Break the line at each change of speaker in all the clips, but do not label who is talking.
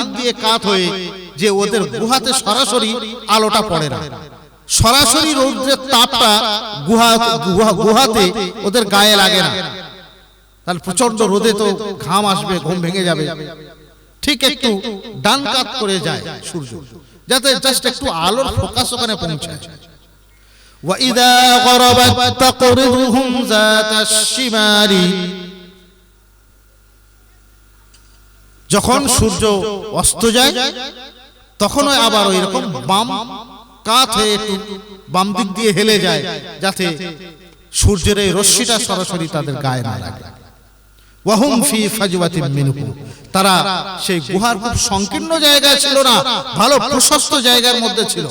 দিক দিয়ে কাত হয়ে যে ওদের গুহাতে সরাসরি আলোটা পড়ে না সরাসরি রৌদ্রের তাপটা গুহা গুহা- গুহাতে ওদের গায়ে লাগে না তাহলে প্রচন্ড রোদে তো ঘাম আসবে ঘুম ভেঙে যাবে ঠিক একটু ডান কাত করে যায় সূর্য যাতে জাস্ট একটু আলোর ফোকাস ওখানে পৌঁছায় وإذا غربت تقرضهم ذات الشمال যখন সূর্য অস্ত যায় তখন আবার ওই রকম বাম কাত হয়ে একটু বাম দিক দিয়ে হেলে যায় যাতে সূর্যের এই রশ্মিটা সরাসরি তাদের গায়ে না লাগে। ওয়াহুম ফি মিনহু। তারা সেই গুহার খুব সংকীর্ণ জায়গায় ছিল না ভালো প্রশস্ত জায়গার মধ্যে ছিল।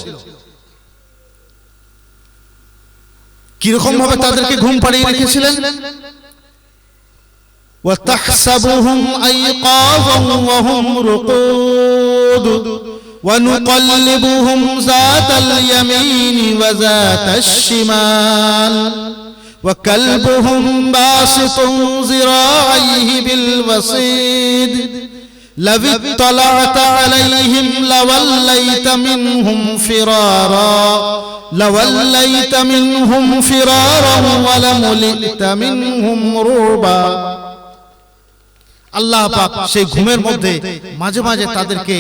কীরকম ভাবে তাদেরকে ঘুম পাড়িয়ে রেখেছিলেন? وتحسبهم أيقاظا وهم رقود ونقلبهم ذات اليمين وذات الشمال وكلبهم باسط ذراعيه بالوصيد لو اطلعت عليهم لوليت منهم فرارا لوليت منهم فرارا ولملئت منهم رعبا আল্লাহ পাক সেই ঘুমের মধ্যে মাঝে মাঝে তাদেরকে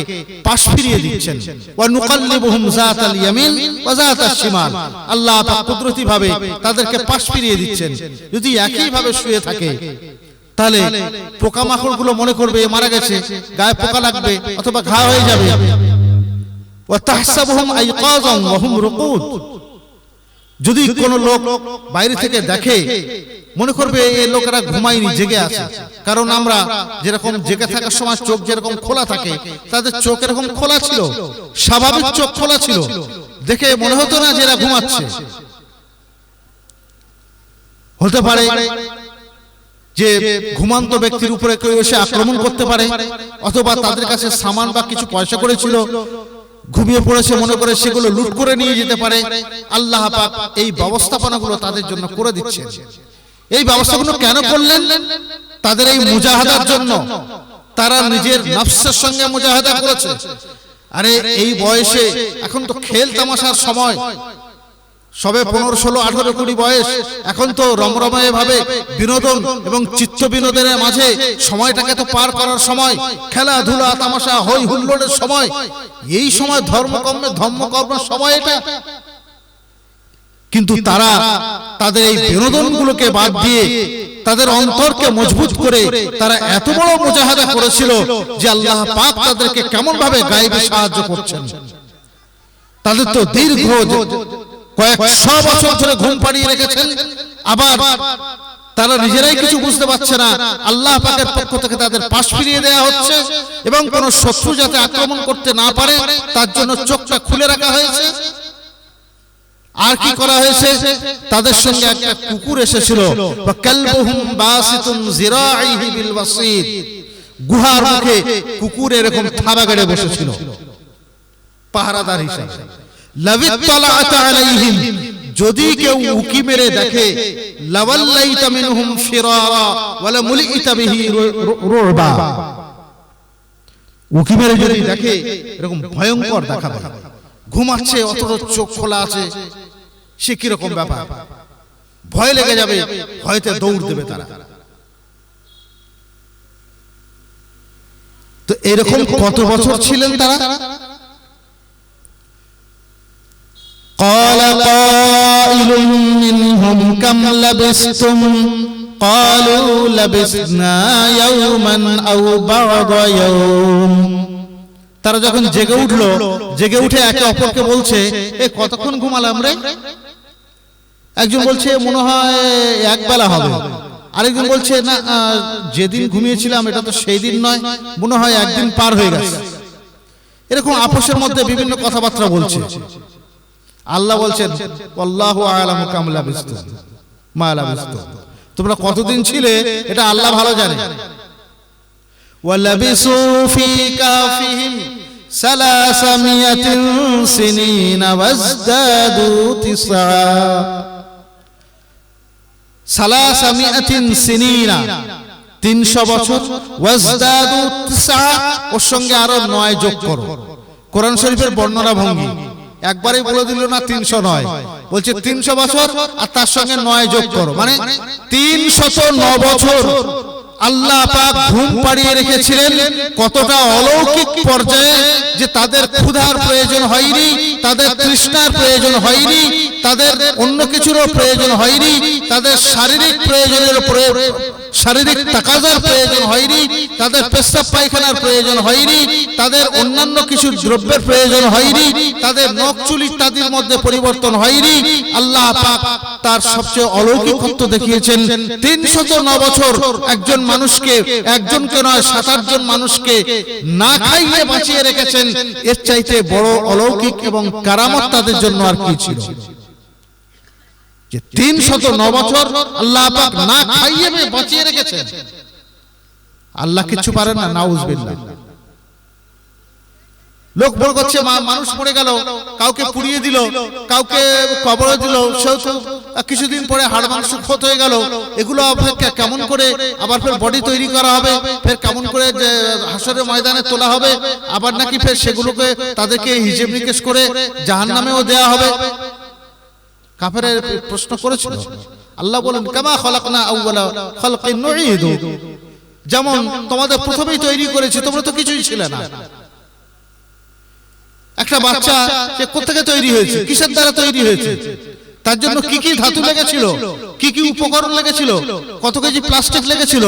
পাশ ফিরিয়ে দিচ্ছেন। ওয়া নুকাল্লিবুহুম যাতাল ইয়ামিন ওয়া যাতাশ শিমাল। আল্লাহ পাক কুদরতি ভাবে তাদেরকে পাশ ফিরিয়ে দিচ্ছেন। যদি একই ভাবে শুয়ে থাকে তাহলে পোকামাকড়গুলো মনে করবে মারা গেছে গায়ে পোকা লাগবে অথবা ঘা হয়ে যাবে। ওয়া তাহসাবুহুম আইকাযান ওয়া হুম রুকুদ। যদি কোন লোক বাইরে থেকে দেখে মনে করবে এই লোকেরা ঘুমায়নি জেগে আছে। কারণ আমরা যেরকম জেগে থাকার সময় চোখ যেরকম খোলা থাকে তাদের চোখ এরকম খোলা ছিল। স্বাভাবিক চোখ খোলা ছিল। দেখে মনে হতো না যে এরা ঘুমাচ্ছে। হতে পারে যে ঘুমান্ত ব্যক্তির উপরে কেউ এসে আক্রমণ করতে পারে অথবা তাদের কাছে সামান বা কিছু পয়সা করেছিল। ঘুমিয়ে পড়েছে মনে করে সেগুলো লুট করে নিয়ে যেতে পারে। আল্লাহ পাক এই ব্যবস্থাপনাগুলো তাদের জন্য করে দিচ্ছে এই ব্যবস্থাগুলো কেন করলেন? তাদের এই মুজাহাদার জন্য। তারা নিজের নফসের সঙ্গে মুজাহাদা করেছে। আরে এই বয়সে এখন তো খেল তামাশার সময়। সবে পনেরো ষোলো আঠারো কুড়ি বয়স। এখন তো রমরময় ভাবে বিনোদন এবং চিত্ত বিনোদনের মাঝে সময়টাকে তো পার করার সময়। খেলাধুলা তামাশা হই হুল্লোড়ের সময়। এই সময় ধর্মকর্মে ধর্মকর্মের সময় এটা। কিন্তু তারা তাদের এই বিনোদনগুলোকে বাদ দিয়ে তাদের অন্তরকে মজবুত করে তারা এত বড় মুজাহাদা করেছিল যে আল্লাহ পাক তাদেরকে কেমন ভাবে গায়েবে সাহায্য করছেন? তাদের তো দীর্ঘ কয়েকশো বছর ধরে ঘুম পাড়িয়ে রেখেছেন। আবার তারা নিজেরাই কিছু বুঝতে পারছে না। আল্লাহ পাকের পক্ষ থেকে তাদের পাশ ফিরিয়ে দেওয়া হচ্ছে এবং কোন শত্রু যাতে আক্রমণ করতে না পারে তার জন্য চোখটা খুলে রাখা হয়েছে। আর কি করা হয়েছে? তাদের সঙ্গে একটা কুকুর এসেছিল। গুহার মুখে কুকুর এরকম থাবা গেড়ে বসেছিল। পাহারাদার হিসেবে। যদি কেউ উকি মেরে দেখে উকি মেরে যদি দেখে এরকম ভয়ঙ্কর দেখাবে ঘুমাচ্ছে অথচ চোখ খোলা আছে। সে কীরকম ব্যাপার? ভয় লেগে যাবে ভয়তে দৌড় দেবে তারা। তো এরকম কত বছর ছিলেন তারা? قال قائل منهم كم لبستم قالوا لبسنا يوما أو بعض يوم তারা যখন জেগে উঠলো জেগে উঠে একে অপরকে বলছে এ কতক্ষণ ঘুমালাম রে একজন বলছে মনে হয় এক বেলা হবে আরেকজন বলছে না আহ, যেদিন ঘুমিয়েছিলাম এটা তো সেই দিন নয় মনে হয় একদিন পার হয়ে গেছে এরকম আপোষের মধ্যে বিভিন্ন কথাবার্তা বলছে আল্লাহ বলছেন আল্লাহু আলামু কামলা বিস্তু মালা বিস্তু তোমরা কতদিন ছিলে এটা আল্লাহ ভালো জানে ولبثوا في كهفهم ثلاثمائة سنين وازدادوا تسعا ثلاثمائة سنين তিনশো বছর ওয়াজদাদু তিসআ, ওর সঙ্গে আরো নয় যোগ করো কোরআন শরীফের বর্ণনা ভঙ্গি একবারই বলে দিল না তিনশো নয়। বলছে তিনশো বছর আর তার সঙ্গে নয় যোগ করো। মানে তিনশত ন বছর আল্লাহ ঘুম পাড়িয়ে রেখেছিলেন। কতটা অলৌকিক পর্যায়ে যে তাদের ক্ষুধার প্রয়োজন হয়নি, তাদের তৃষ্ণার প্রয়োজন হয়নি, তাদের অন্য কিছুরও প্রয়োজন হয়নি, তাদের শারীরিক প্রয়োজনের প্রয়োজন শারীরিক তাকাজার প্রয়োজন হয়নি, তাদের পেশাব পায়খানার প্রয়োজন হয়নি, তাদের অন্যান্য কিছু দ্রব্যের প্রয়োজন হয়নি, তাদের নখ চুল ইত্যাদির মধ্যে পরিবর্তন হয়নি। আল্লাহ পাক তার সবচেয়ে অলৌকিকত্ব দেখিয়েছেন, তিনশত ন বছর একজন মানুষকে, একজনকে নয় সাত আটজন মানুষকে না খাইয়ে বাঁচিয়ে রেখেছেন, এর চাইতে বড় অলৌকিক এবং কারামত তাদের জন্য আর কি ছিল? যে তিন শত আল্লাহ পাক না খাইয়ে বাঁচিয়ে রেখেছেন। আল্লাহ না লোক করছে মানুষ গেল, কাউকে পুড়িয়ে দিল, কাউকে দিল, সেও কিছুদিন পরে হাড় মাংস ক্ষত হয়ে গেল। এগুলো কেমন করে আবার ফের বডি তৈরি করা হবে? ফের কেমন করে যে হাসরের ময়দানে তোলা হবে? আবার নাকি ফের সেগুলোকে তাদেরকে হিসেব নিকেশ করে জাহান নামেও দেয়া হবে? কাফেরের প্রশ্ন করেছিল। আল্লাহ বলেন, কামা খলাকনা আউওয়ালা খালকিন নুঈদু। যেমন তোমাদের প্রথমেই তৈরি করেছি, তোমরা তো কিছুই ছিল না। একটা বাচ্চা, সে কোথেকে তৈরি হয়েছে? কিসের দ্বারা তৈরি হয়েছে? তার জন্য কি কি ধাতু লেগেছিল? কি কি উপকরণ লেগেছিল? কত কেজি প্লাস্টিক লেগেছিল?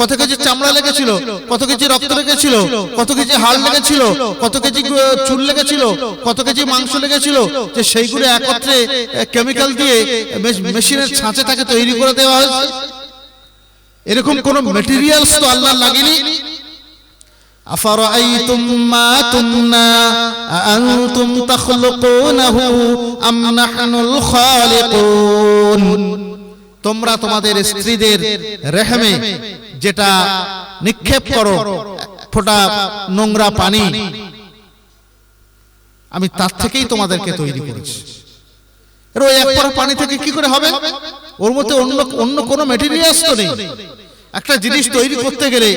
কত কেজি চামড়া লেগেছিল? কত কেজি রক্ত লেগেছিল? কত কেজি হাড় লেগেছিল? কত কেজি চুল লেগেছিল? কত কেজি মাংস লেগেছিল? যে সেইগুলো একত্রে কেমিক্যাল দিয়ে মেশ- মেশিনের ছাঁচে তাকে তৈরি করে দেওয়া হয়েছে এরকম কোন মেটেরিয়ালস তো আল্লাহ লাগেনি? أفرأيتم ما تمنى أأنتم تخلقونه أم نحن الخالقون তোমরা তোমাদের স্ত্রীদের রেহমে যেটা নিক্ষেপ করো ফোটা নোংরা পানি আমি তার থেকেই তোমাদেরকে তৈরি করেছি এর ওই এক ফোঁটা পানি থেকে কি করে হবে ওর মধ্যে অন্য অন্য কোনো মেটেরিয়ালস তো নেই একটা জিনিস তৈরি করতে গেলে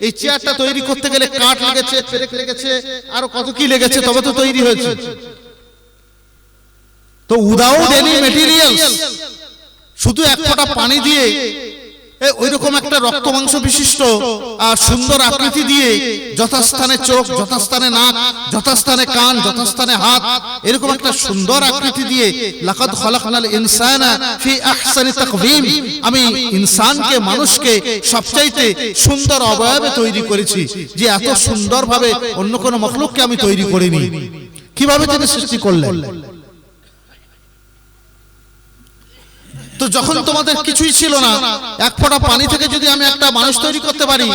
এই চেয়ারটা তৈরি করতে গেলে কাঠ লেগেছে পেরেক লেগেছে আরও কত কি লেগেছে তবে তো তৈরি হয়েছে। তো উদাউট এনি মেটেরিয়াল শুধু এক ফোঁটা পানি দিয়ে ওই রকম একটা রক্ত মাংস বিশিষ্ট সুন্দর আকৃতি দিয়ে যথাস্থানে চোখ, যথাস্থানে নাক, যথাস্থানে কান, যথাস্থানে হাত, এরকম একটা সুন্দর আকৃতি দিয়ে লাকাদ খলাকনাল ইনসানা ফি আহসানি তাকওয়িম আমি ইনসানকে, মানুষকে সবচাইতে সুন্দর অবয়বে তৈরি করেছি, যে এত সুন্দরভাবে অন্য কোনো মখলুককে আমি তৈরি করিনি। কীভাবে তিনি সৃষ্টি করলেন? তো যখন তোমাদের কিছুই ছিল না এক ফোঁটা পানি থেকে যদি আমি একটা মানুষ তৈরি করতে পারি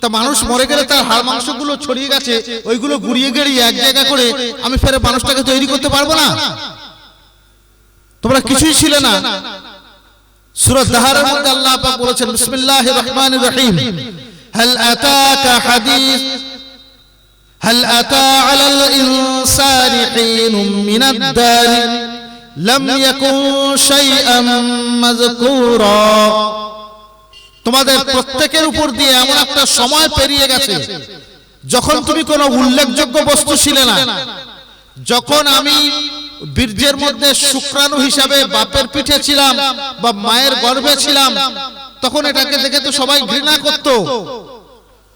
তা মানুষ মরে গেলে তার হাড় মাংসগুলো ছড়িয়ে গেছে ওইগুলো গুড়িয়ে গেড়িয়ে এক জায়গা করে আমি ফেরে মানুষটাকে তৈরি করতে পারবো না তোমরা কিছুই ছিলে না সূরা দাহারের মধ্যে আল্লাহ পাক বলেছেন বিসমিল্লাহির রহমানির রহিম হাল আতাকা হাদিস هل أتى على الإنسان حين من الدار لم يكن شيئا مذكورا তোমাদের প্রত্যেকের উপর দিয়ে এমন একটা সময় পেরিয়ে গেছে যখন তুমি কোনো উল্লেখযোগ্য বস্তু ছিলে না যখন আমি বীর্যের মধ্যে শুক্রাণু হিসাবে বাপের পিঠে ছিলাম বা মায়ের গর্ভে ছিলাম তখন এটাকে দেখে তো সবাই ঘৃণা করত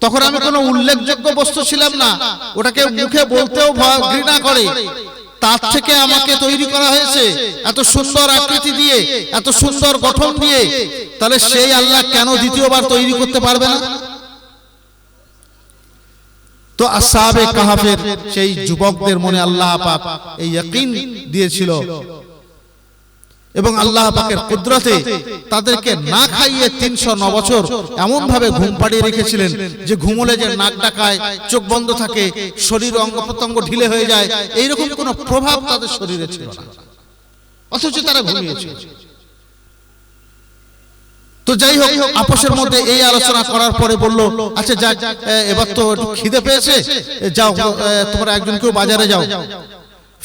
তখন আমি কোনো উল্লেখযোগ্য বস্তু ছিলাম না ওটাকে মুখে বলতেও ভয়- ঘৃণা করে তার থেকে আমাকে তৈরি করা হয়েছে এত সুন্দর আকৃতি দিয়ে, এত সুন্দর গঠন দিয়ে। তাহলে সেই আল্লাহ কেন দ্বিতীয়বার তৈরি করতে পারবে না? তো আসাবে কাহাফের সেই যুবকদের মনে আল্লাহ পাক এই দিয়েছিল। এবং আল্লাহ পাকের কুদরতে তাদেরকে না খাইয়ে তিনশো ন বছর এমন ভাবে ঘুম পাড়িয়ে রেখেছিলেন যে ঘুমলে যে নাক ডাকায় চোখ বন্ধ থাকে শরীর অঙ্গ প্রত্যঙ্গ ঢিলে হয়ে যায় এইরকম কোনো প্রভাব তাদের শরীরে ছিল না। অথচ তারা ঘুমিয়েছে। তো যাই হোক আপসের মধ্যে এই আলোচনা করার পরে বলল আচ্ছা যাক এবার তো খিদে পেয়েছে যাও তোমরা একজন কেউ বাজারে যাও।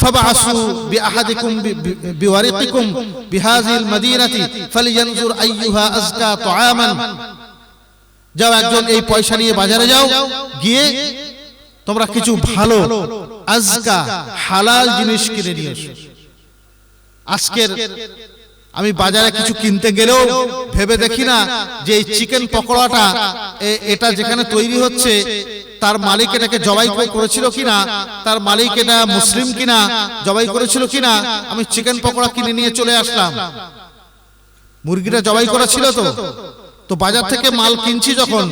فبعثوا بأحدكم ب- ب- بورقكم بهذه المدينة فلينظر أيها أزكى طعاما যাও একজন এই পয়সা নিয়ে বাজারে যাও গিয়ে তোমরা কিছু ভালো আজকা হালাল জিনিস কিনে নিয়ে এসো আজকের আমি বাজারে কিছু কিনতে গেলেও ভেবে দেখি না যে এই চিকেন পকোড়াটা এ- এটা যেখানে তৈরি হচ্ছে তার মালিক এটাকে জবাই করে- করেছিল কিনা? তার মালিক এটা মুসলিম কিনা? জবাই করেছিল কিনা? আমি চিকেন পকোড়া কিনে নিয়ে চলে আসলাম। মুরগিটা জবাই করা ছিল তো। তো বাজার থেকে মাল কিনছি যখন।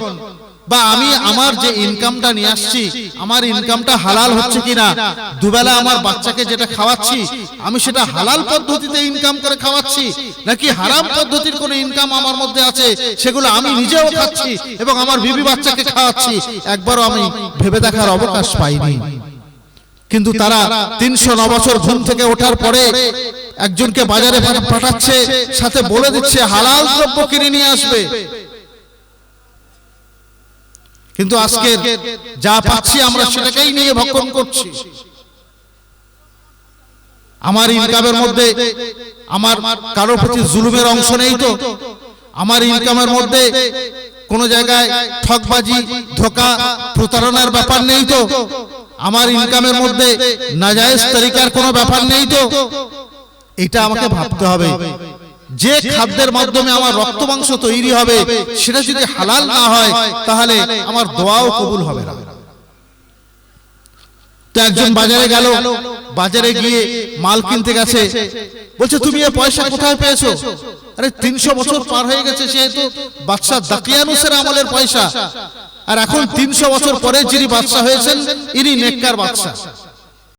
বা আমি আমার যে ইনকামটা নিয়ে আসছি, আমার ইনকামটা হালাল হচ্ছে কিনা, দুবেলা আমার বাচ্চাকে যেটা খাওয়াচ্ছি, আমি সেটা হালাল পদ্ধতিতে ইনকাম করে খাওয়াচ্ছি, নাকি হারাম পদ্ধতির কোনো ইনকাম আমার মধ্যে আছে, সেগুলো আমি নিজেও খাচ্ছি এবং আমার বিবি বাচ্চাকে খাওয়াচ্ছি, একবারও আমি ভেবে দেখার অবকাশ পাইনি। কিন্তু তারা তিনশো বছর ঘুম থেকে ওঠার পরে একজনকে বাজারে পাঠা- পাঠাচ্ছে, সাথে বলে দিচ্ছে, হালাল দ্রব্য কিনে নিয়ে আসবে। কিন্তু আজকে যা পাচ্ছি আমরা সেটাকেই নিয়ে ভক্ষণ করছি। আমার ইনকামের মধ্যে আমার কারোর প্রতি জুলুমের অংশ নেই তো। আমার ইনকামের মধ্যে কোন জায়গায় ঠকবাজি ধোকা প্রতারণার ব্যাপার নেই তো। আমার ইনকামের মধ্যে নাজায়েজ তরিকার কোনো ব্যাপার নেই তো। এটা আমাকে ভাবতে হবে। যে খাদ্যের মাধ্যমে আমার রক্ত মাংস তৈরি হবে, সেটা যদি হালাল না হয়, তাহলে আমার দোয়াও কবুল হবে না। তো একজন বাজারে গেল, বাজারে গিয়ে মাল কিনতে গেছে। বলছে, তুমি এ পয়সা কোথায় পেয়েছ? আরে, তিনশো বছর পার হয়ে গেছে, সেহেতু বাদশাহ দাকিয়ানুসের আমলের পয়সা। আর এখন তিনশো বছর পরে যিনি বাদশাহ হয়েছেন, ইনি নেককার বাদশাহ।